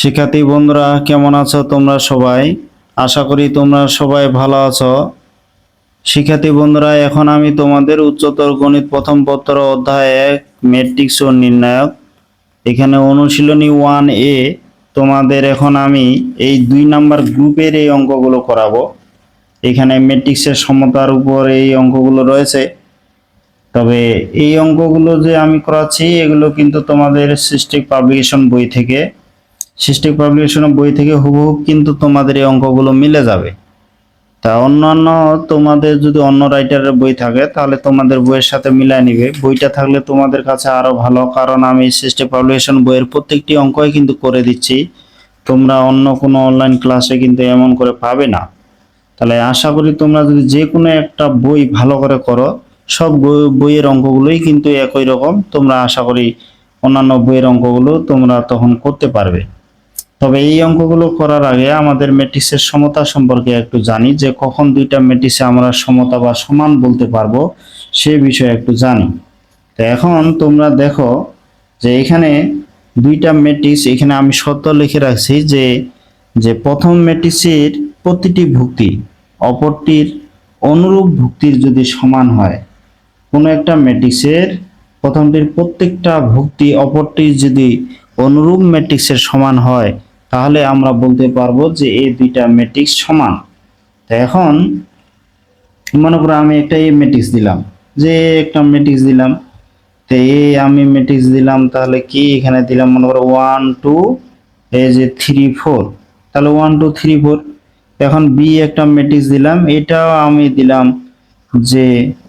শিক্ষার্থী বন্ধুরা, কেমন আছো তোমরা সবাই? আশা করি তোমরা সবাই ভালো আছো। শিক্ষার্থী বন্ধুরা, এখন আমি তোমাদের উচ্চতর গণিত প্রথম পত্র অধ্যায় এক ম্যাট্রিক্স ও নির্ণায়ক। এখানে অনুশীলনী ওয়ান এ তোমাদের এখন আমি এই দুই নাম্বার গ্রুপের এই অঙ্কগুলো করাবো। এখানে ম্যাট্রিক্সের সমতার উপর এই অঙ্কগুলো রয়েছে। তবে এই অঙ্কগুলো যে আমি করাচ্ছি, এগুলো কিন্তু তোমাদের সৃষ্টি পাবলিকেশন বই থেকে। সৃষ্টি পাবলিকেশনের বই থেকে হুবহু কিন্তু তোমাদের এই অঙ্কগুলো মিলে যাবে। তা অন্যান্য তোমাদের যদি অন্য রাইটারের বই থাকে, তাহলে তোমাদের বইয়ের সাথে মিলাই নিবে। বইটা থাকলে তোমাদের কাছে আরও ভালো, কারণ আমি সিস্টেম পাবলিকেশন বইয়ের প্রত্যেকটি অঙ্কই কিন্তু করে দিচ্ছি। তোমরা অন্য কোনো অনলাইন ক্লাসে কিন্তু এমন করে পাবে না। তাহলে আশা করি তোমরা যদি যে কোনো একটা বই ভালো করে করো, সব বই- বইয়ের অঙ্কগুলোই কিন্তু একই রকম। তোমরা আশা করি অন্যান্য বইয়ের অঙ্কগুলো তোমরা তখন করতে পারবে। তবে এই অঙ্কগুলো করার আগে আমাদের ম্যাট্রিক্সের সমতা সম্পর্কে একটু জানি যে কখন দুইটা ম্যাট্রিক্সে আমরা সমতা বা সমান বলতে পারব সে বিষয়ে একটু জানি। তো এখন তোমরা দেখো যে এখানে দুইটা ম্যাট্রিক্স এখানে আমি সত্য লিখে রাখছি যে যে প্রথম ম্যাট্রিক্সের প্রতিটি ভুক্তি অপরটির অনুরূপ ভুক্তির যদি সমান হয়, কোনো একটা ম্যাট্রিক্সের প্রথমটির প্রত্যেকটা ভুক্তি অপরটির যদি অনুরূপ ম্যাট্রিক্সের সমান হয় তাহলে আমরা বলতে পারব যে এই দুইটা ম্যাট্রিক্স সমান। তো এখন মনে করো আমি একটা এ ম্যাট্রিক্স দিলাম। যে একটা ম্যাট্রিক্স দিলাম। তো এ আমি ম্যাট্রিক্স দিলাম, তাহলে কি এখানে দিলাম? মনে করো ওয়ান টু এই যে থ্রি ফোর তাহলে ওয়ান টু থ্রি ফোর এখন বি একটা ম্যাট্রিক্স দিলাম। এটাও আমি দিলাম যে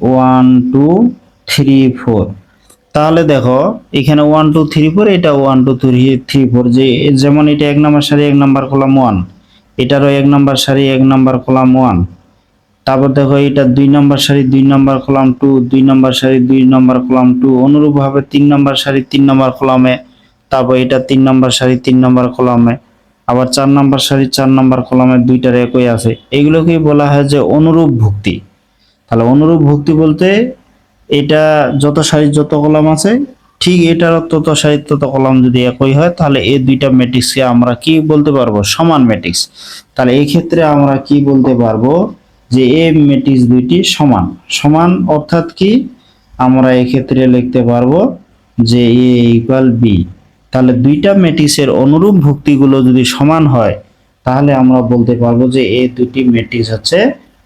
ওয়ান টু থ্রি ফোর তাহলে দেখো, এখানে ওয়ান টু থ্রি ফোর এটা one two three three four যে যেমন এটা এক নাম্বার সারি, এক নাম্বার কলাম ওয়ান এটারও এক নাম্বার সারি, এক নাম্বার কলাম ওয়ান তারপর দেখো, এটা দুই নাম্বার সারি, দুই নাম্বার কলাম টু দুই নাম্বার সারি, দুই নাম্বার কলাম টু অনুরূপভাবে তিন নাম্বার সারি, তিন নাম্বার কলামে তারপর এটা তিন নম্বর সারি, তিন নম্বর কলামে আবার চার নাম্বার সারি, চার নাম্বার কলামে দুইটার একই আছে। এগুলোকেই বলা হয় যে অনুরূপ ভুক্তি। তাহলে অনুরূপ ভুক্তি বলতে এটা যত সারির যত কলাম আছে, ঠিক এটার তত সারির তত কলাম যদি একই হয়, তাহলে এই দুইটা ম্যাট্রিক্সকে আমরা কি বলতে পারব? সমান ম্যাট্রিক্স তাহলে এই ক্ষেত্রে আমরা কি বলতে পারব যে এ ম্যাট্রিক্স দুইটি সমান। সমান অর্থাৎ কি? আমরা এক্ষেত্রে লিখতে পারব যে এ ইকুয়াল বি তাহলে দুইটা ম্যাট্রিক্সের অনুরূপ ভুক্তিগুলো যদি সমান হয়, তাহলে আমরা বলতে পারব যে এই দুটি ম্যাট্রিক্স হচ্ছে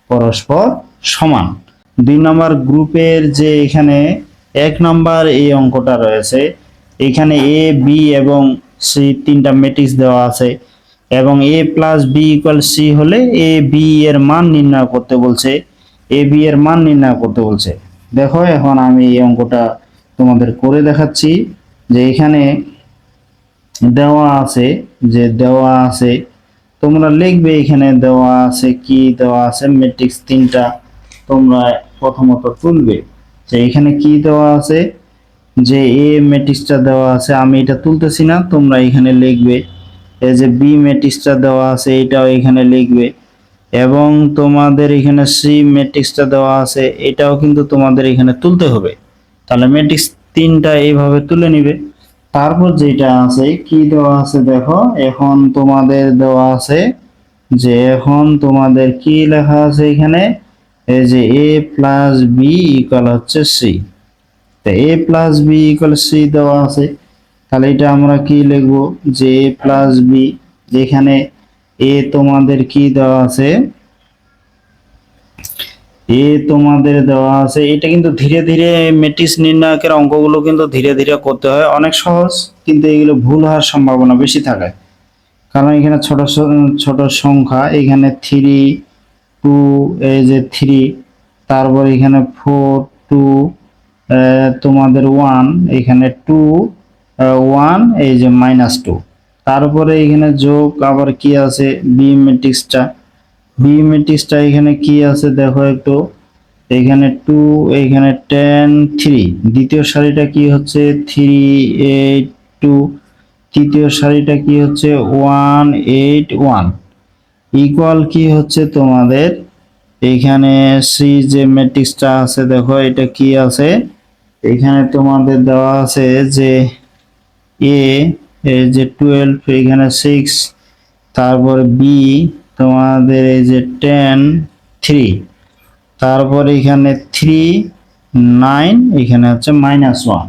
পরস্পর সমান। দুই নম্বর গ্রুপের যে এখানে এক নম্বর এই অঙ্কটা রয়েছে, এখানে এ বি এবং সি তিনটা ম্যাট্রিক্স দেওয়া আছে এবং A plus B equal C হলে এ বি এর মান নির্ণয় করতে বলছে এ বি এর মান নির্ণয় করতে বলছে। দেখো, এখন আমি এই অঙ্কটা তোমাদের করে দেখাচ্ছি যে এখানে দেওয়া আছে, যে দেওয়া আছে, তোমরা লিখবে এখানে দেওয়া আছে কি, দেওয়া আছে ম্যাট্রিক্স তিনটা। তোমরা প্রথমত তুলবে। যে এখানে কি দেওয়া আছে? যে এ ম্যাট্রিক্সটা দেওয়া আছে, আমি এটা তুলতেছি না, তোমরা এখানে লিখবে। এই যে বি ম্যাট্রিক্সটা দেওয়া আছে, এটাও এখানে লিখবে। এবং তোমাদের এখানে সি ম্যাট্রিক্সটা দেওয়া আছে, এটাও কিন্তু তোমাদের এখানে তুলতে হবে। তাহলে ম্যাট্রিক্স তিনটা এইভাবে তুলে নিবে। তারপর যেটা আছে, কি দেওয়া আছে দেখো, এখন তোমাদের দেওয়া আছে যে এখন তোমাদের কি লেখা আছে এখানে? এই যে এ প্লাস বি ইকুয়াল হচ্ছে সি তো A plus B equal C দেওয়া আছে। তাহলে এটা আমরা কি লিখব? যে এ প্লাস বি যেখানে এ তোমাদের কি দেওয়া আছে? এ তোমাদের দেওয়া আছে। এটা কিন্তু ধীরে ধীরে ম্যাট্রিক্স নির্ণায়কের অঙ্কগুলো কিন্তু ধীরে ধীরে করতে হয়। অনেক সহজ, কিন্তু এগুলো ভুল হওয়ার সম্ভাবনা বেশি থাকে কারণ এখানে ছোট ছোট সংখ্যা, এখানে থ্রি টু এই যে থ্রি তারপর এখানে ফোর টু তোমাদের ওয়ান এখানে টু ওয়ান এই যে মাইনাস টু তারপরে এখানে যোগ আবার কি আছে? বি ম্যাট্রিক্সটা বি ম্যাট্রিক্সটা এখানে কি আছে? দেখো একটু। এখানে টু এখানে টেন থ্রি দ্বিতীয় সারিটা কি হচ্ছে? থ্রি এইট টু তৃতীয় সারিটা কি হচ্ছে? ওয়ান এইট ওয়ান ইকুয়াল কি হচ্ছে তোমাদের? এখানে সি যে ম্যাট্রিক্সটা আছে, দেখো, এটা কি আছে? এখানে তোমাদের দেওয়া আছে যে এ এই যে টুয়েলভ এখানে সিক্স তারপর বি তোমাদের এই যে টেন থ্রি তারপর এখানে থ্রি নাইন এখানে হচ্ছে মাইনাস ওয়ান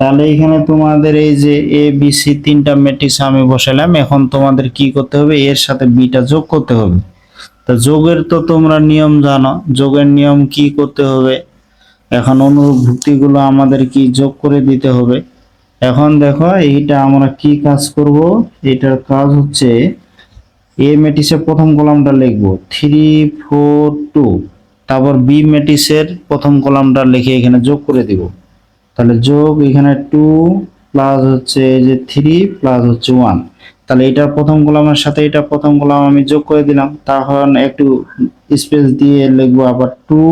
তাহলে এখানে তোমাদের এই যে এ বি সি তিনটা ম্যাট্রিক্স আমি বসালাম এখন তোমাদের কি করতে হবে? এর সাথে বিটা যোগ করতে হবে। তো যোগের তো তোমরা নিয়ম জানো। যোগের নিয়ম কি করতে হবে? এখন অনুরূপ ভুক্তিগুলো আমাদের কি যোগ করে দিতে হবে। এখন দেখো, এইটা আমরা কি কাজ করব? এটার কাজ হচ্ছে এ ম্যাট্রিক্সের প্রথম কলামটা লিখব। থ্রি ফোর টু তারপর বি ম্যাট্রিক্সের প্রথম কলামটা লিখে এখানে যোগ করে দিব। তাহলে যোগ এখানে টু প্লাস হচ্ছে এই যে থ্রি প্লাস হচ্ছে ওয়ান তাহলে এটা প্রথম কলামের সাথে এটা প্রথম কলাম আমি যোগ করে দিলাম। তখন একটু স্পেস দিয়ে লিখব আবার টু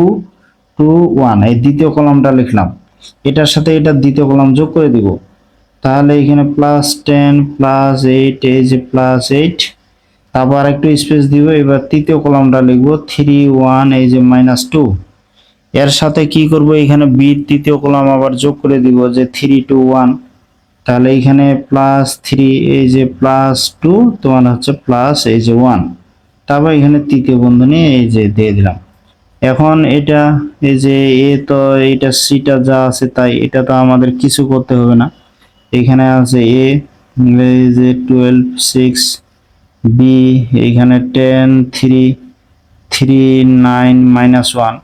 টু ওয়ান এই দ্বিতীয় কলামটা লিখলাম। এটার সাথে এটা দ্বিতীয় কলাম যোগ করে দিব। তাহলে এখানে প্লাস টেন প্লাস এইট এই যে প্লাস এইট তারপর একটু স্পেস দিব। এবার তৃতীয় কলামটা লিখব থ্রি ওয়ান এই যে মাইনাস টু এর সাথে কি করব? এখানে বি তৃতীয় কলাম আবার যোগ করে দিব যে থ্রি টু ওয়ান তাহলে এখানে প্লাস থ্রি এই যে প্লাস টু তোমার হচ্ছে প্লাস এই যে ওয়ান তারপর এখানে তৃতীয় বন্ধনী এই যে দিয়ে দিলাম। এখন এটা, এই যে এ তো এইটা সিটা যা আছে তাই, এটা তো আমাদের কিছু করতে হবে না। এখানে আছে এ, এই যে টুয়েলভ সিক্স বি এখানে ten three three nine minus one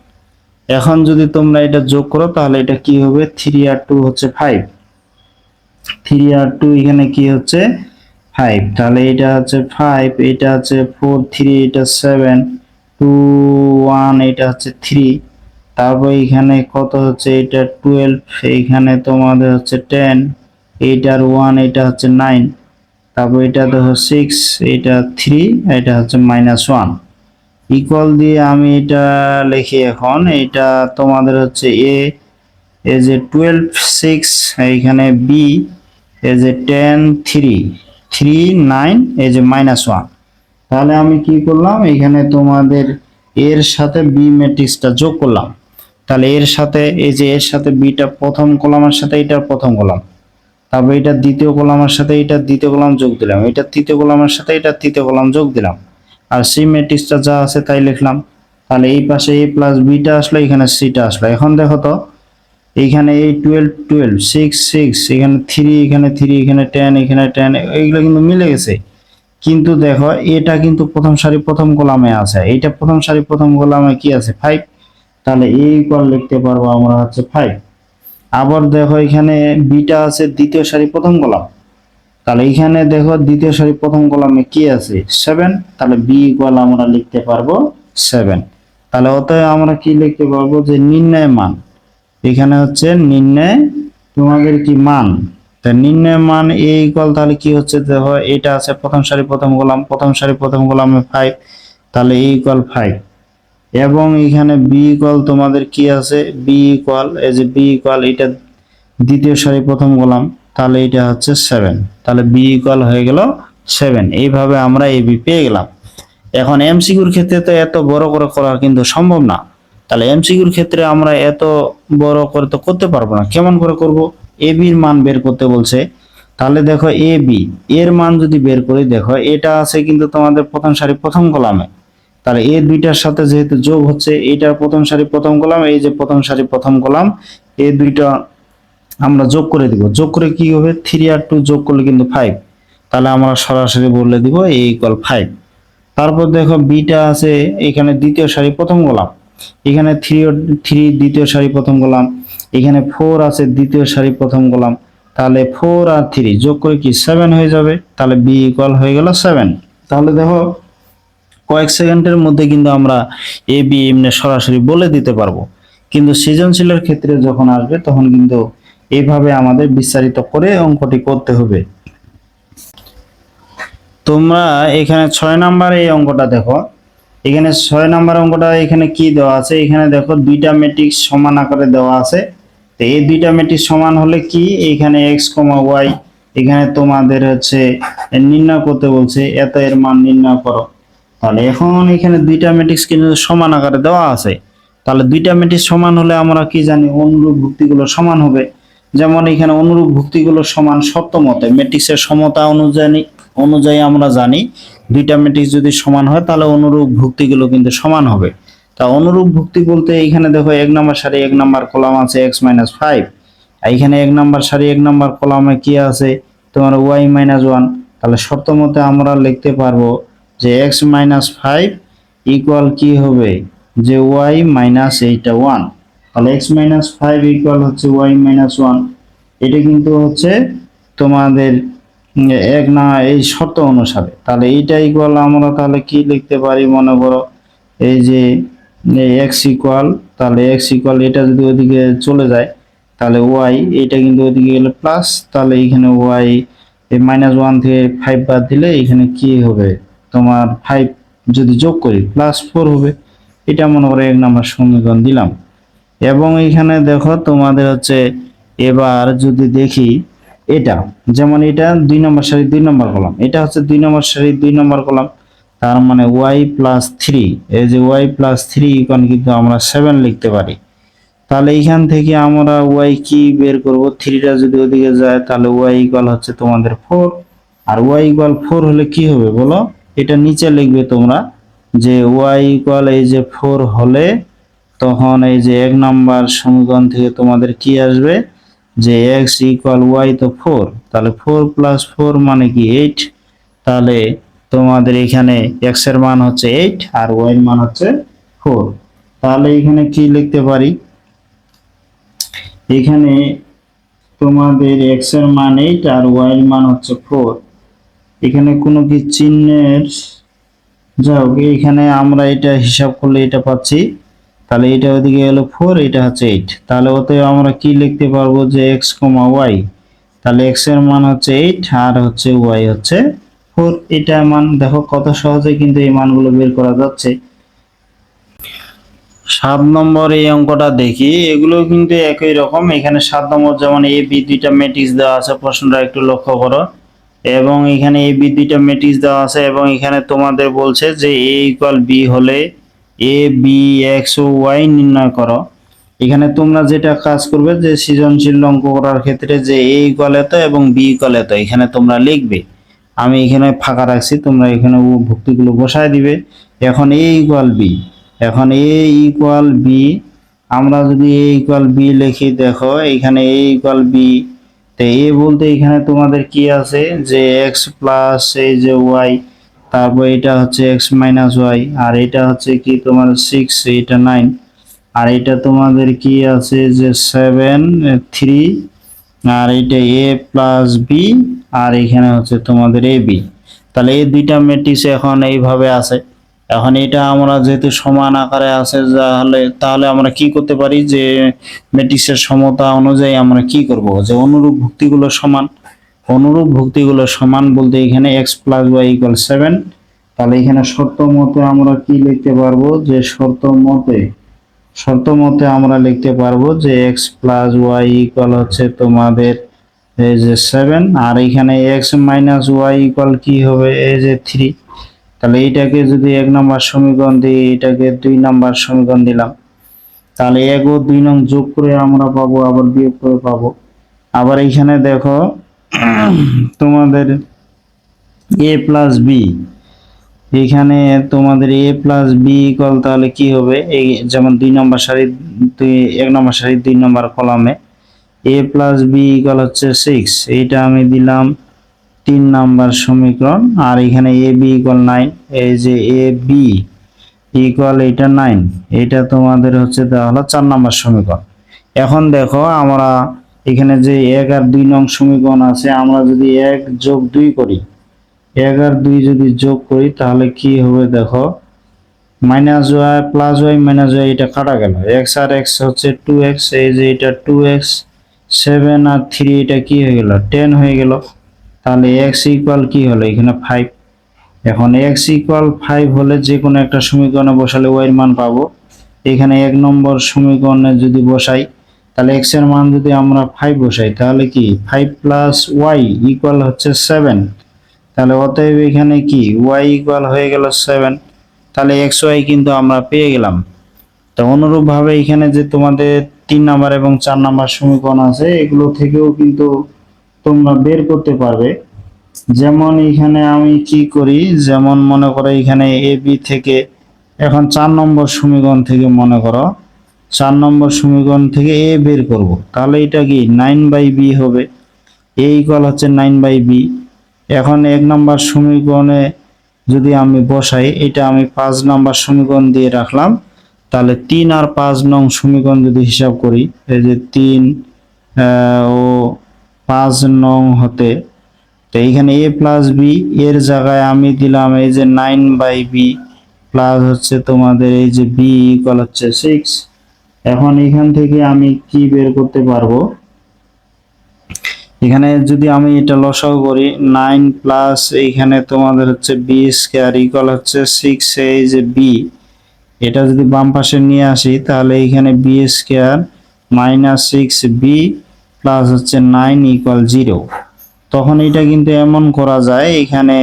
এখন যদি তোমরা এটা যোগ করো, তাহলে এটা কি হবে? থ্রি আর টু হচ্ছে ফাইভ থ্রি আর টু এখানে কি হচ্ছে? ফাইভ তাহলে এটা হচ্ছে ফাইভ এটা হচ্ছে ফোর থ্রি এটা সেভেন টু ওয়ান এটা হচ্ছে থ্রি তারপর এখানে কত হচ্ছে? এটা টুয়েলভ এইখানে তোমাদের হচ্ছে টেন এইট আর ওয়ান এটা হচ্ছে নাইন তারপর এটা দেখো সিক্স এটা থ্রি এটা হচ্ছে মাইনাস ওয়ান ইকুয়াল দিয়ে আমি এটা লিখি এখন, এটা তোমাদের হচ্ছে এ এই যে টুয়েলভ সিক্স এইখানে বি এই যে টেন থ্রি থ্রি নাইন এই যে মাইনাস ওয়ান তাহলে আমি কি করলাম? এখানে তোমাদের এর সাথে বি ম্যাট্রিক্সটা যোগ করলাম। তাহলে এর সাথে, এই যে এর সাথে বিটা প্রথম কলামের সাথে এটা প্রথম কলাম তারপর এটা দ্বিতীয় কলামের সাথে এটা দ্বিতীয় কলাম যোগ দিলাম। এটা তৃতীয় কলামের সাথে এটা তৃতীয় কলাম যোগ দিলাম। আর সি ম্যাট্রিক্সটা যা আছে তাই লিখলাম। তাহলে এই পাশে এ প্লাস বিটা আসলো, এখানে সিটা আসলো। এখন দেখো তো এইখানে এই টুয়েলভ টুয়েলভ সিক্স সিক্স এখানে থ্রি এখানে থ্রি এখানে টেন এখানে টেন এইগুলো কিন্তু মিলে গেছে। কিন্তু দেখো, এটা কিন্তু প্রথম সারি প্রথম কলামে আছে। এইটা প্রথম সারি প্রথম কলামে কি আছে? ফাইভ তাহলে এই ইকুয়াল লিখতে পারব আমরা হচ্ছে ফাইভ আবার দেখো এখানে বিটা আছে দ্বিতীয় সারি প্রথম কলাম। তাহলে এখানে দেখো দ্বিতীয় সারি প্রথম কলামে কি আছে? সেভেন তাহলে বি ইকুয়াল আমরা লিখতে পারব সেভেন তাহলে অতএব আমরা কি লিখতে পারব? যে নির্ণয় মান। এখানে হচ্ছে নির্ণয়, তোমাদের কি মান? তা নির্ণয় মান এ ইকুয়াল তাহলে কি হচ্ছে? দেখো, এটা আছে প্রথম সারি প্রথম কলাম, প্রথম সারি প্রথম কলামে ফাইভ তাহলে এ ইকুয়াল ফাইভ এবং এখানে বি ইকুয়াল তোমাদের কি আছে? বি ইকুয়াল এই যে বি ইকুয়াল এটা দ্বিতীয় সারি প্রথম কলাম। তাহলে এটা হচ্ছে সেভেন তাহলে বি ইকুয়াল হয়ে গেল সেভেন এইভাবে আমরা এ বি পেয়ে গেলাম। এখন এমসিকিউর ক্ষেত্রে তো এত বড় করে করা কিন্তু সম্ভব না। তাহলে এমসিকিউর ক্ষেত্রে আমরা এত বড় করে তো করতে পারব না। কেমন করে করব? এ বির মান বের করতে বলছে। তাহলে দেখো এ বি এর মান যদি বের করি, দেখো এটা আছে কিন্তু তোমাদের প্রথম সারি প্রথম কলামে। তাহলে এ দুইটার সাথে যেহেতু যোগ হচ্ছে এইটার প্রথম সারি প্রথম কলাম, এই যে প্রথম সারি প্রথম কলাম এ দুইটা আমরা যোগ করে দিব। যোগ করে কি হবে? থ্রি আর টু যোগ করলে কিন্তু ফাইভ তাহলে আমরা সরাসরি বলে দিব এ ইকুয়াল ফাইভ তারপর দেখো বিটা আছে এখানে দ্বিতীয় সারি প্রথম কলাম এখানে থ্রি থ্রি দ্বিতীয় সারি প্রথম কলাম এখানে ফোর আছে দ্বিতীয় সারি প্রথম কলাম তাহলে ফোর আর থ্রি যোগ করে কি সেভেন হয়ে যাবে? তাহলে বি ইকুয়াল হয়ে গেল সেভেন তাহলে দেখো কয়েক সেকেন্ডের মধ্যে কিন্তু আমরা এ বি এমনি সরাসরি বলে দিতে পারব। কিন্তু সৃজনশীলের ক্ষেত্রে যখন আসবে তখন কিন্তু এইভাবে আমাদের বিস্তারিত করে অঙ্কটি করতে হবে। তোমরা এখানে ছয় নাম্বার এই অঙ্কটা দেখো। এখানে ছয় নাম্বার অঙ্কটা এখানে কি দেওয়া আছে? এখানে দেখো দুইটা ম্যাট্রিক্স সমান আকারে দেওয়া আছে। তো এই দুইটা ম্যাট্রিক্স সমান হলে কি? এখানে এক্স কমা ওয়াই এখানে তোমাদের হচ্ছে নির্ণয় করতে বলছে, এত এর মান নির্ণয় করো। তাহলে এখন এখানে দুইটা ম্যাট্রিক্স কিন্তু সমান আকারে দেওয়া আছে। তাহলে দুইটা ম্যাট্রিক্স সমান হলে আমরা কি জানি? অনুরূপ ভুক্তিগুলো সমান হবে। যেমন এখানে অনুরূপ ভুক্তিগুলো সমান শর্ত মতে ম্যাট্রিক্সের সমতা অনুযায়ী অনুযায়ী আমরা জানি দুইটা ম্যাট্রিক্স যদি সমান হয়, তাহলে অনুরূপ ভুক্তিগুলো কিন্তু সমান হবে। তা অনুরূপ ভুক্তি বলতে এখানে দেখো এক নম্বর সারি, এক নম্বর কলাম আছে এক্স মাইনাস ফাইভ এইখানে এক নম্বর সারি, এক নম্বর কলামে কি আছে? তোমার ওয়াই মাইনাস ওয়ান তাহলে শর্ত মতে আমরা লিখতে পারব যে এক্স মাইনাস ফাইভ ইকুয়াল কি হবে? যে ওয়াই মাইনাস এইটা ওয়ান তাহলে এক্স মাইনাস ফাইভ ইকুয়াল হচ্ছে ওয়াই মাইনাস ওয়ান এটা কিন্তু হচ্ছে তোমাদের এক না, এই শর্ত অনুসারে। তাহলে এইটা ইকুয়াল আমরা তাহলে কি লিখতে পারি মনে করো? এই যে এক্স ইকুয়াল তাহলে এক্স ইকুয়াল এটা যদি ওদিকে চলে যায়, তাহলে ওয়াই এটা কিন্তু ওদিকে গেলে প্লাস তাহলে এখানে ওয়াই মাইনাস ওয়ান থেকে ফাইভ বাদ দিলে এখানে কি হবে? তোমার ফাইভ যদি যোগ করি প্লাস ফোর হবে। এটা মনে করো এক নাম্বার সমীকরণ দিলাম। এবং এখানে দেখো তোমাদের হচ্ছে এবার যদি দেখি এটা, যেমন এটা দুই নম্বর সারি দুই নম্বর কলাম, এটা হচ্ছে দুই নম্বর সারি দুই নম্বর কলাম, তার মানে ওয়াই প্লাস থ্রি এই যে ওয়াই প্লাস থ্রি ইকন কিন্তু আমরা সেভেন লিখতে পারি। তাহলে এইখান থেকে আমরা ওয়াই কি বের করব? থ্রিটা যদি ওদিকে যায়, তাহলে ওয়াই ইকুয়াল হচ্ছে তোমাদের ফোর আর ওয়াই ইকুয়াল ফোর হলে কি হবে বলো? এটা নিচে লিখবে তোমরা যে ওয়াই ইকুয়াল এই যে ফোর হলে তখন এই যে এক নাম্বার সমীকরণ থেকে তোমাদের কি আসবে? যে এক্স ইকুয়াল ওয়াই তো ফোর তাহলে ফোর প্লাস ফোর মানে কি এইট তাহলে তোমাদের এখানে এক্সের মান হচ্ছে এইট আর ওয়াই এর মান হচ্ছে ফোর তাহলে এখানে কি লিখতে পারি? এখানে তোমাদের এক্সের মান এইট আর ওয়াই এর মান হচ্ছে ফোর এখানে কোনো কি চিহ্নের? যাই হোক, এখানে আমরা এটা হিসাব করলে এটা পাচ্ছি। তাহলে এটা ওদিকে গেল ফোর এটা হচ্ছে এইট তাহলে ওতে আমরা কি লিখতে পারব যে এক্স কমা ওয়াই তাহলে এক্সের মান হচ্ছে এইট আর হচ্ছে ওয়াই হচ্ছে ফোর এটা মান দেখো কত সহজে কিন্তু এই মানগুলো বের করা যাচ্ছে। সাত নম্বর এই অঙ্কটা দেখি, এগুলো কিন্তু একই রকম। এখানে সাত নম্বর যেমন এ বি দুইটা ম্যাট্রিক্স দেওয়া আছে, প্রশ্নটা একটু লক্ষ্য করো। এবং এখানে এ বি দুইটা ম্যাট্রিক্স দেওয়া আছে, এবং এখানে তোমাদের বলছে যে এ ইকুয়াল বি হলে এ বি এক্স ও ওয়াই নির্ণয় করো। এখানে তোমরা যেটা কাজ করবে যে সৃজনশীল অঙ্ক করার ক্ষেত্রে যে এ ইকুয়াল এত এবং বি ইকুয়াল এত, এখানে তোমরা লিখবে। আমি এখানে ফাঁকা রাখছি, তোমরা এখানে ভুক্তিগুলো বসায় দিবে। এখন এ ইকুয়াল বি এখন এ ইকুয়াল বি আমরা যদি এ ইকুয়াল বি লিখি, দেখো এখানে এ ইকুয়াল বি তো এ বলতে এখানে তোমাদের কি আছে? যে এক্স প্লাস এই যে ওয়াই তারপর এটা হচ্ছে এক্স মাইনাস ওয়াই আর এটা হচ্ছে কি তোমার সিক্স এটা নাইন আর এটা তোমাদের কি আছে যে সেভেন থ্রি আর এটা এ প্লাস বি আর এখানে হচ্ছে তোমাদের এ বি তাহলে এই দুইটা ম্যাট্রিক্স এখন এইভাবে আছে। এখন এটা আমরা যেহেতু সমান আকারে আছে, তাহলে তাহলে আমরা কি করতে পারি? যে ম্যাট্রিক্সের সমতা অনুযায়ী আমরা কি করব? যে অনুরূপ ভুক্তিগুলো সমান। অনুরূপ ভুক্তিগুলো সমান বলতে এখানে X plus Y equal seven তাহলে এখানে শর্ত মতে আমরা কি লিখতে পারব? যে শর্ত মতে শর্ত মতে আমরা লিখতে পারব যে এক্স প্লাস ওয়াই ইকুয়াল হচ্ছে তোমাদের এই যে সেভেন আর এখানে এক্স মাইনাস ওয়াই ইকুয়াল কি হবে? এই যে থ্রি তাহলে এইটাকে যদি এক নম্বর সমীকরণ দিই এটাকে দুই নম্বর সমীকরণ দিলাম। তাহলে এক ও দুই নং যোগ করে আমরা পাবো, আবার বিয়োগ করে পাবো। আবার এখানে দেখো তোমাদের এ প্লাস বি এখানে তোমাদের এ প্লাস বি ইকুয়াল তাহলে কি হবে? এই যেমন দুই নম্বর সারি দুই, এক নম্বর সারি দুই নম্বর কলামে এ প্লাস বি ইকুয়াল হচ্ছে সিক্স এইটা আমি দিলাম তিন নাম্বার সমীকরণ, আর এখানে এ বি ইকল নাইন এই যে এ বি ইকুয়াল এটা নাইন এটা তোমাদের হচ্ছে দেওয়া হলো চার নাম্বার সমীকরণ। এখন দেখো আমরা এখানে যে এক আর দুই নং সমীকরণ আছে, আমরা যদি এক যোগ দুই করি, এক আর দুই যদি যোগ করি, তাহলে কি হবে দেখো? Minus Y plus Y minus Y এটা কাটা গেল। এক্স আর এক্স হচ্ছে টু এক্স এই যে এটা টু এক্স সেভেন আর থ্রি এটা কি হয়ে গেল? টেন হয়ে গেল। তাহলে এক্স ইকুয়াল কি হলো? এখানে ফাইভ এখন এক্স ইকুয়াল ফাইভ হলে যে কোনো একটা সমীকরণে বসালে ওয়াই এর মান পাবো। এখানে এক নম্বর সমীকরণে যদি বসাই তাহলে এক্সের মান যদি আমরা ফাইভ বসাই, তাহলে কি? ফাইভ প্লাস ওয়াই ইকুয়াল হচ্ছে সেভেন তাহলে অতএব এখানে কি? ওয়াই ইকুয়াল হয়ে গেল সেভেন তাহলে এক্স ওয়াই কিন্তু আমরা পেয়ে গেলাম। তো অনুরূপভাবে এখানে যে তোমাদের তিন নাম্বার এবং চার নাম্বার সমীকরণ আছে, এগুলো থেকেও কিন্তু তোমরা বের করতে পারবে। যেমন এখানে আমি কি করি? যেমন মনে করো এখানে এ বি থেকে, এখন চার নম্বর সমীকরণ থেকে মনে করো চার নম্বর সমীকরণ থেকে এ বের করব। তাহলে এটা কি? নাইন বাই বি হবে। এ ইকুয়াল হচ্ছে নাইন বাই বি এখন এক নম্বর সমীকরণে যদি আমি বসাই, এটা আমি পাঁচ নম্বর সমীকরণ দিয়ে রাখলাম। তাহলে তিন আর পাঁচ নং সমীকরণ যদি হিসাব করি, এই যে তিন ও পাঁচ নং হতে, তো এইখানে এ প্লাস বি এর জায়গায় আমি দিলাম এই যে নাইন বাই বি প্লাস হচ্ছে তোমাদের এই যে বি ইকুয়াল হচ্ছে সিক্স এখন এখান থেকে আমি কি বের করতে পারব? এখানে যদি আমি এটা লসাও করি, নাইন প্লাস এইখানে তোমাদের হচ্ছে বি স্কোয়ার ইকুয়াল হচ্ছে সিক্স এই যে বি এটা যদি বাম পাশে নিয়ে আসি, তাহলে এখানে B square minus six B plus হচ্ছে নাইন ইকুয়াল জিরো তখন এটা কিন্তু এমন করা যায়, এখানে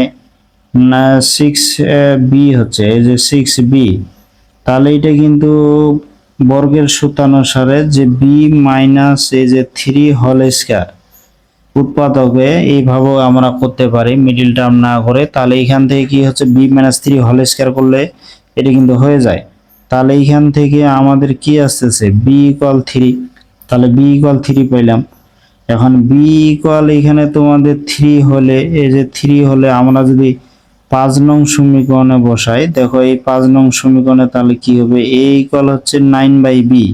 সিক্স বি হচ্ছে, এই যে সিক্স বি তাহলে এটা কিন্তু বর্গের সূত্রানুসারে যে বি মাইনাস এই যে থ্রি হোল স্কোয়ার উৎপাদকে এইভাবেও আমরা করতে পারি মিডিল টার্ম না করে, তাহলে এখান থেকে কি হচ্ছে B minus three whole square করলে এটা কিন্তু হয়ে যায়। তাহলে এইখান থেকে আমাদের কি আসতেছে বি ইকুয়াল থ্রি তাহলে বি ইকুয়াল থ্রি পাইলাম। এখন বি ইকুয়াল এখানে তোমাদের থ্রি হলে, এই যে থ্রি হলে আমরা যদি পাঁচ নং সমীকরণে বসাই। দেখো, এই পাঁচ নং সমীকরণে তাহলে কি হবে? এ ইকুয়াল হচ্ছে নাইন বাই বি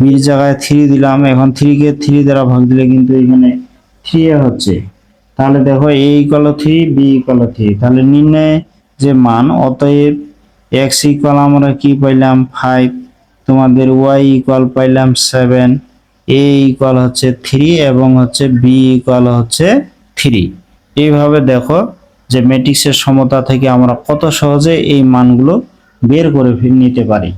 বির জায়গায় থ্রি দিলাম, এখন থ্রি কে থ্রি দ্বারা ভাগ দিলে কিন্তু এখানে থ্রি হচ্ছে। তাহলে দেখো A equal three B equal three তাহলে নির্ণয় যে মান, অতএব এক্স ইকুয়াল আমরা কি পাইলাম? ফাইভ তোমাদের ওয়াই ইকুয়াল পাইলাম সেভেন এ ইকুয়াল হচ্ছে থ্রি এবং হচ্ছে বি ইকুয়াল হচ্ছে থ্রি এইভাবে দেখো যে ম্যাট্রিক্সের সমতা থেকে আমরা কত সহজে এই মানগুলো বের করে নিতে পারি।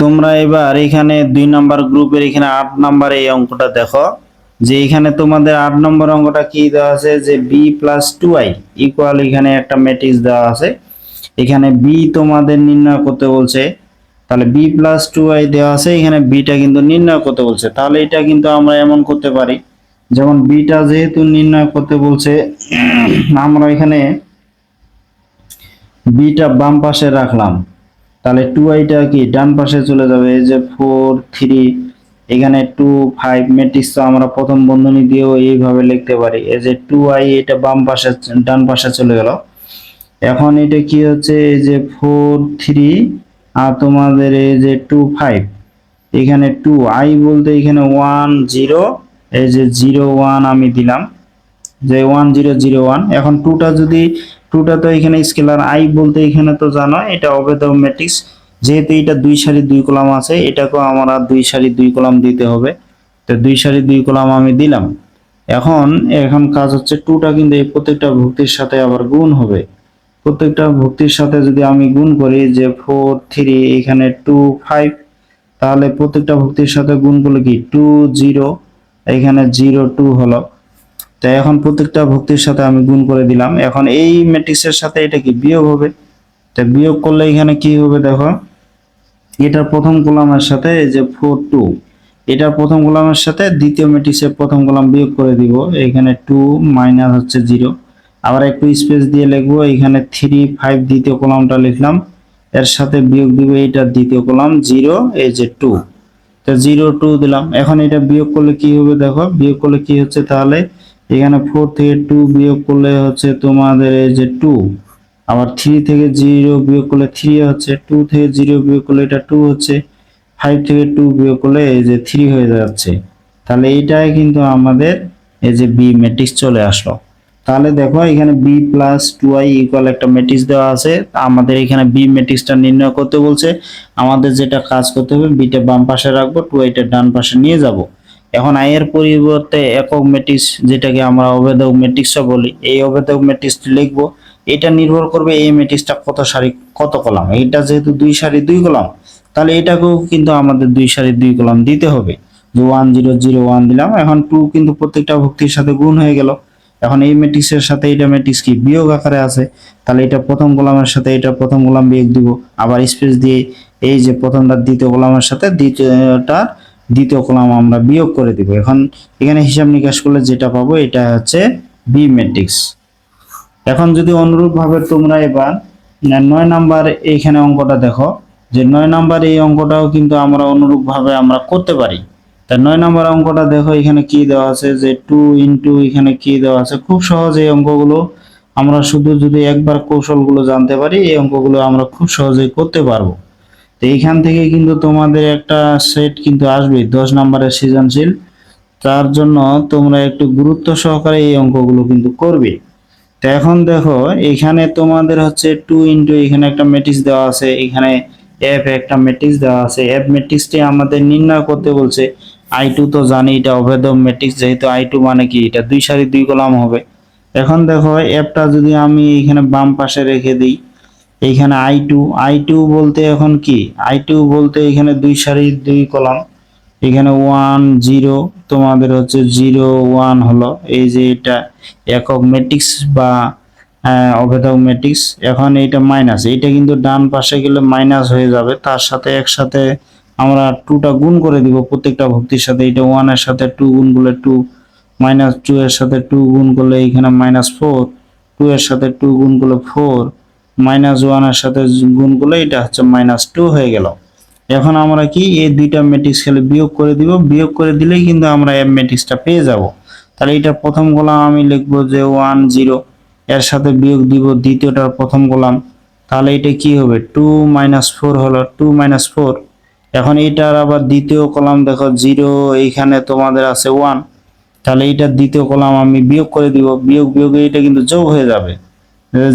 তোমরা এবার এখানে দুই নাম্বার গ্রুপের এখানে আট নাম্বার এই অঙ্কটা দেখো, যে এখানে তোমাদের আট নম্বর অঙ্কটা কি দেওয়া আছে, যে B plus two I equal এখানে একটা ম্যাট্রিক্স দেওয়া আছে। এখানে বি তোমাদের নির্ণয় করতে বলছে, তাহলে বি প্লাস টু আই দেওয়া আছে, এখানে বিটা কিন্তু নির্ণয় করতে বলছে। তাহলে এটা কিন্তু আমরা এমন করতে পারি যেমন বিটা যেহেতু নির্ণয় করতে বলছে, আমরা এখানে বিটা বাম পাশে রাখলাম। তাহলে টু আইটা কি? ডান পাশে চলে যাবে, এই যে ফোর থ্রি এখানে টু ফাইভ ম্যাট্রিক্স তো আমরা প্রথম বন্ধনী দিয়েও এইভাবে লিখতে পারি। এই যে টু আই এটা বাম পাশে, ডান পাশে চলে গেল। এখন এটা কি হচ্ছে? এই যে ফোর থ্রি আর তোমাদের এই যে টু ফাইভ এখানে টু আই বলতে এখানে ওয়ান জিরো এই যে জিরো ওয়ান আমি দিলাম। যে ওয়ান জিরো জিরো ওয়ান, এখন টুটা যদি, টুটা তো এখানে স্কেলার আই বলতে এখানে তো জানো, এটা অবেদ ম্যাট্রিক্স যেহেতু এটা দুই সারি দুই কলাম আছে, এটাকেও আমার আর দুই সারি দুই কলাম দিতে হবে। তো দুই সারি দুই কলাম আমি দিলাম। এখন এখন কাজ হচ্ছে টুটা কিন্তু এই প্রত্যেকটা ভুক্তির সাথে আবার গুণ হবে। প্রত্যেকটা ভুক্তির সাথে যদি আমি গুণ করি যে ফোর থ্রি এখানে টু ফাইভ, তাহলে প্রত্যেকটা ভুক্তির সাথে গুণ করলে কি? Two zero. এখানে জিরো টু হলো। তো এখন প্রত্যেকটা ভক্তির সাথে আমি গুণ করে দিলাম। এখন এই ম্যাট্রিক্সের সাথে এটা কি বিয়োগ হবে? তো বিয়োগ করলে এখানে কি হবে দেখো? এটার প্রথম কলামের সাথে এই যে ফোর টু এটার প্রথম কলামের সাথে দ্বিতীয় ম্যাট্রিক্সের প্রথম কলাম বিয়োগ করে দিব। এখানে টু মাইনাস হচ্ছে জিরো আবার একটু স্পেস দিয়ে লিখব, এখানে থ্রি ফাইভ দ্বিতীয় কলামটা লিখলাম। এর সাথে বিয়োগ দিব এটার দ্বিতীয় কলাম জিরো এই যে টু জিরো টু দিলাম। এখন এটা বিয়োগ করলে কি হবে দেখো? বিয়োগ করলে কি হচ্ছে তাহলে? এখানে ফোর থেকে টু বিয়োগ করলে হচ্ছে তোমাদের এই যে টু আবার থ্রি থেকে জিরো বিয়োগ করলে থ্রি হচ্ছে টু থেকে জিরো বিয়োগ করলে এটা টু হচ্ছে ফাইভ থেকে টু বিয়োগ করলে এই যে থ্রি হয়ে যাচ্ছে। তাহলে এইটাই কিন্তু আমাদের এই যে বি ম্যাট্রিক্স চলে আসলো। তাহলে দেখো, এখানে B plus two I equal একটা ম্যাট্রিক্স দেওয়া আছে। আমাদের এখানে বি ম্যাট্রিক্সটা নির্ণয় করতে বলছে। আমাদের যেটা কাজ করতে হবে বিটা বাম পাশে রাখব টু আইটা ডান পাশে নিয়ে যাব। এখন আই এর পরিবর্তে একক ম্যাট্রিক্স যেটাকে আমরা অবেদক ম্যাট্রিক্সও বলি, এই অবেদক ম্যাট্রিক্সটি লিখব। এটা নির্ভর করবে এই ম্যাট্রিক্সটা কত সারি, কত কলাম। এটা যেহেতু দুই সারি দুই কলাম, তাহলে এটাকেও কিন্তু আমাদের দুই সারি দুই কলাম দিতে হবে। যে ওয়ান জিরো জিরো ওয়ান দিলাম, এখন টু কিন্তু প্রত্যেকটা ভক্তির সাথে গুণ হয়ে গেল। এখন এই ম্যাট্রিক্সের সাথে এটা ম্যাট্রিক্স কি? বিয়োগ আকারে আছে। তাহলে এটা প্রথম কলামের সাথে এটা প্রথম কলাম বিয়োগ দিব। আবার স্পেস দিয়ে এই যে প্রথমটা দ্বিতীয় কলামের সাথে দ্বিতীয়টা দ্বিতীয় কলাম আমরা বিয়োগ করে দিব। এখন এখানে হিসাব নিকাশ করলে যেটা পাবো, এটা হচ্ছে বি ম্যাট্রিক্স এখন যদি অনুরূপভাবে তোমরা এবার নয় নাম্বার এইখানে অঙ্কটা দেখো। যে নয় নাম্বার এই অঙ্কটাও কিন্তু আমরা অনুরূপভাবে আমরা করতে পারি। তা নয় নাম্বার অঙ্কটা দেখো, এখানে কি দেওয়া আছে যে টু ইন্টু এখানে কি দেওয়া আছে? খুব সহজ এই অঙ্কগুলো আমরা শুধু যদি একবার কৌশলগুলো জানতে পারি, এই অঙ্কগুলো আমরা খুব সহজেই করতে পারব। তো এইখান থেকে কিন্তু তোমাদের একটা সেট কিন্তু আসবে, দশ নাম্বারের সৃজনশীল। তার জন্য তোমরা একটু গুরুত্ব সহকারে এই অঙ্কগুলো কিন্তু করবে। তো এখন দেখো, এখানে তোমাদের হচ্ছে টু ইন্টু এখানে একটা ম্যাট্রিক্স দেওয়া আছে, এখানে এফ একটা ম্যাট্রিক্স দেওয়া আছে। এফ ম্যাট্রিক্সটি আমাদের নির্ণয় করতে বলছে আই টু তো জানি এটা অভেদ ম্যাট্রিক্স যেহেতু আই টু মানে কি? এটা দুই সারি দুই কলাম হবে। এখন দেখো এফটা যদি আমি এখানে বাম পাশে রেখে দিই এইখানে আই টু আই টু বলতে এখন কি? আই টু বলতে এখানে দুই সারি দুই কলাম। এখানে ওয়ান জিরো তোমাদের হচ্ছে জিরো ওয়ান হলো। এই যে এটা একক ম্যাট্রিক্স বা অভেদক ম্যাট্রিক্স এখন এইটা মাইনাস এইটা কিন্তু ডান পাশে গেলে মাইনাস হয়ে যাবে, তার সাথে একসাথে আমরা টুটা গুণ করে দিব প্রত্যেকটা ভক্তির সাথে এটা ওয়ানের সাথে টু গুণ করলে টু মাইনাস টু এর সাথে টু গুণ করলে এখানে মাইনাস ফোর টু এর সাথে টু গুণ করলে ফোর মাইনাস ওয়ানের সাথে গুণ করলে এটা হচ্ছে মাইনাস টু হয়ে গেল। এখন আমরা কি এই দুইটা ম্যাট্রিক্স খেলে বিয়োগ করে দিব, বিয়োগ করে দিলেই কিন্তু আমরা এম ম্যাট্রিক্সটা পেয়ে যাব। তাহলে এটা প্রথম গোলাম আমি লিখব যে ওয়ান জিরো এর সাথে বিয়োগ দিব দ্বিতীয়টার প্রথম গোলাম, তাহলে এটা কি হবে? টু মাইনাস ফোর হলো টু মাইনাস ফোর এখন এটার আবার দ্বিতীয় কলাম, দেখো জিরো, এইখানে তোমাদের আছে ওয়ান তাহলে এটা দ্বিতীয় কলাম আমি বিয়োগ করে দিব। বিয়োগ বিয়োগ এটা কিন্তু যোগ হয়ে যাবে।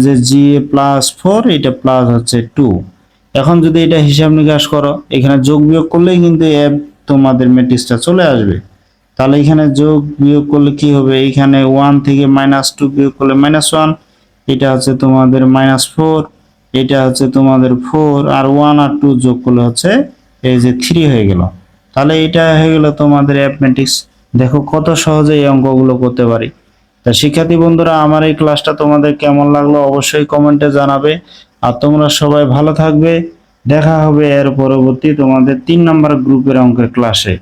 যে জি প্লাস ফোর এটা প্লাস হচ্ছে টু এখন যদি এটা হিসাব নিকাশ করো, এখানে যোগ, বিয়োগ করলেই কিন্তু এফ তোমাদের ম্যাট্রিক্সটা চলে আসবে। তাহলে এখানে যোগ, বিয়োগ করলে কি হবে? এখানে ওয়ান থেকে মাইনাস টু বিয়োগ করলে মাইনাস ওয়ান এটা হচ্ছে তোমাদের মাইনাস ফোর এটা হচ্ছে তোমাদের ফোর আর ওয়ান আর টু যোগ করলে হচ্ছে এই যে থ্রি হয়ে গেল। তাহলে এটা হয়ে গেল তোমাদের অ্যাথমেটিক্স দেখো কত সহজে এই অঙ্কগুলো করতে পারি। তা শিক্ষার্থী বন্ধুরা, আমার এই ক্লাসটা তোমাদের কেমন লাগল অবশ্যই কমেন্টে জানাবে। আর তোমরা সবাই ভালো থাকবে। দেখা হবে এর পরবর্তী তোমাদের তিন নম্বর গ্রুপের অঙ্কের ক্লাসে